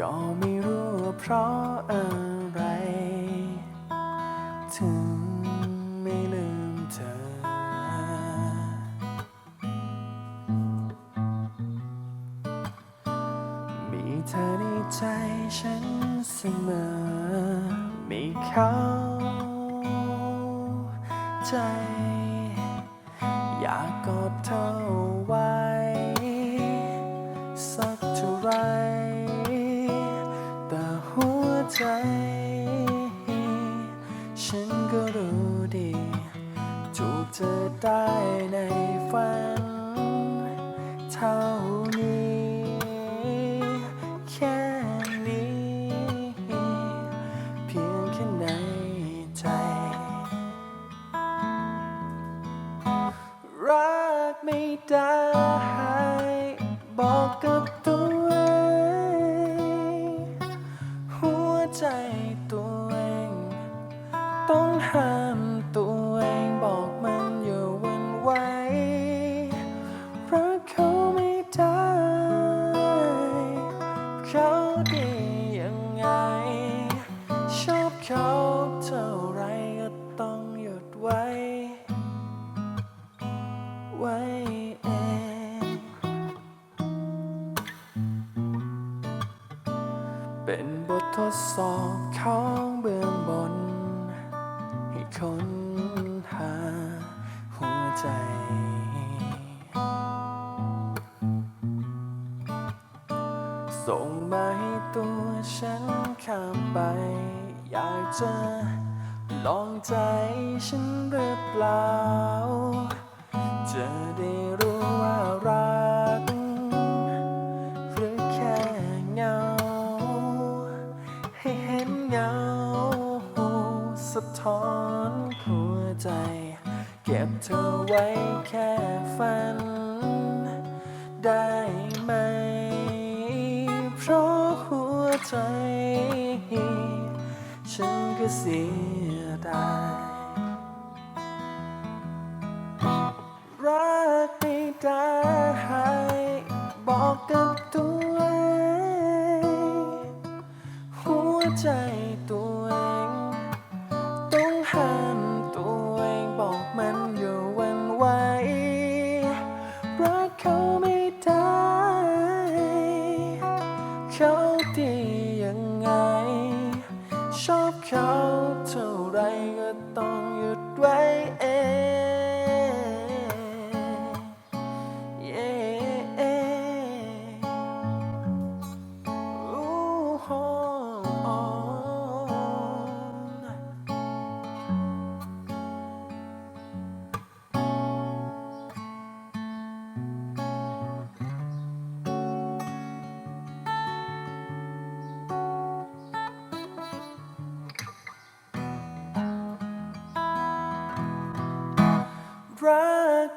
ก็ไม่รู้ว่าเพราะอะไร ถึงไม่ลืมเธอ มีเธอในใจฉันเสมอ มีเขาใจ อยากกอดเธอไว้ ใจ ฉันก็รู้ดี จูบเธอได้ในฝัน เท่านี้ แค่นี้ เพียงแค่ในใจ รักไม่ได้บอกกับ ททดสอบของเบื้องบน ให้ค้นหาหัวใจ ส่งมาให้ตัวฉันข้ามไป อยากจะลองใจฉันหรือเปล่า เหงา สะท้อนหัวใจ เก็บเธอไว้แค่ฝัน ได้ไหม เพราะหัวใจ ฉันก็เสียดายรักไม่ได้บอกกับตัวเองหัวใจ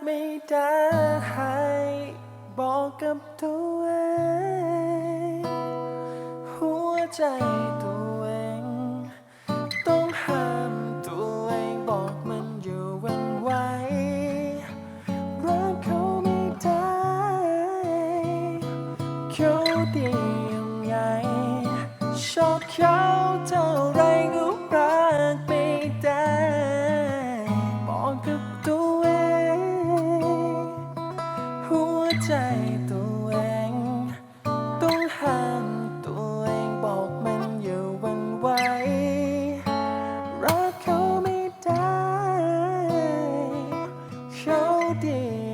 ไม่ได้บอกกับตัวเองหัวใจตัวเองต้องห้ามตัวเองบอกมันอยู่วันไหวรักเขาไม่ได้เขาดียังไงชอบเขาเท่า เ